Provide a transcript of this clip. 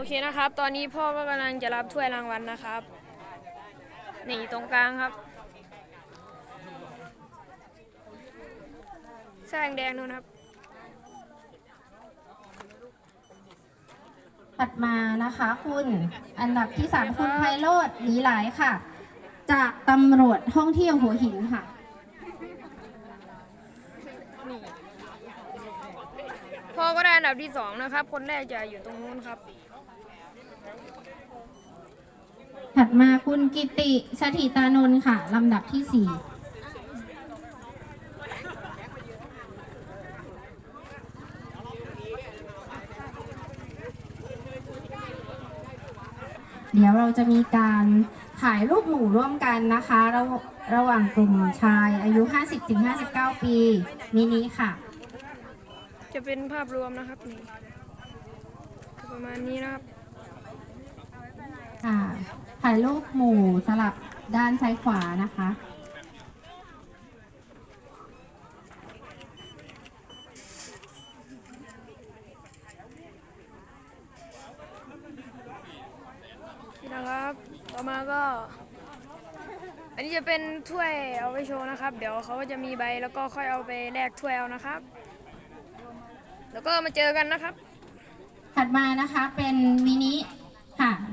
อเคนะครับ ตอนนี้พ่อก็กำลังจะรับถ้วยรางวัลนะครับ นี่ตรงกลางครับ แสงแดงนู่นครับ ถัดมานะคะคุณ อันดับที่สามคุณไพโรธหลีหลายค่ะ จากตำรวจท่องเที่ยวหัวหินค่ะนี่พ่อก็ได้อันดับที่สองนะครับ คนแรกจะอยู่ตรงนู้นครับ ถัดมาคุณกิติสถิตานนท์ค่ะ ลำดับที่สี่เดี๋ยวเราจะมีการถ่ายรูปหมู่ร่วมกันนะคะ ระระหว่างกลุ่มชายอายุ 50-59 ปีมินิค่ะ จะเป็นภาพรวมนะครับนี่ประมาณนี้นะครับค่ะถ่ายรูปหมู่สลับด้านซ้ายขวานะคะนี่นะครับ ต่อมาก็ อันนี้จะเป็นถ้วยเอาไว้โชว์นะครับ เดี๋ยวเขาก็จะมีใบแล้วก็ค่อยเอาไปแลกถ้วยเอานะครับ แล้วก็มาเจอกันนะครับ ถัดมานะคะเป็นมินิค่ะ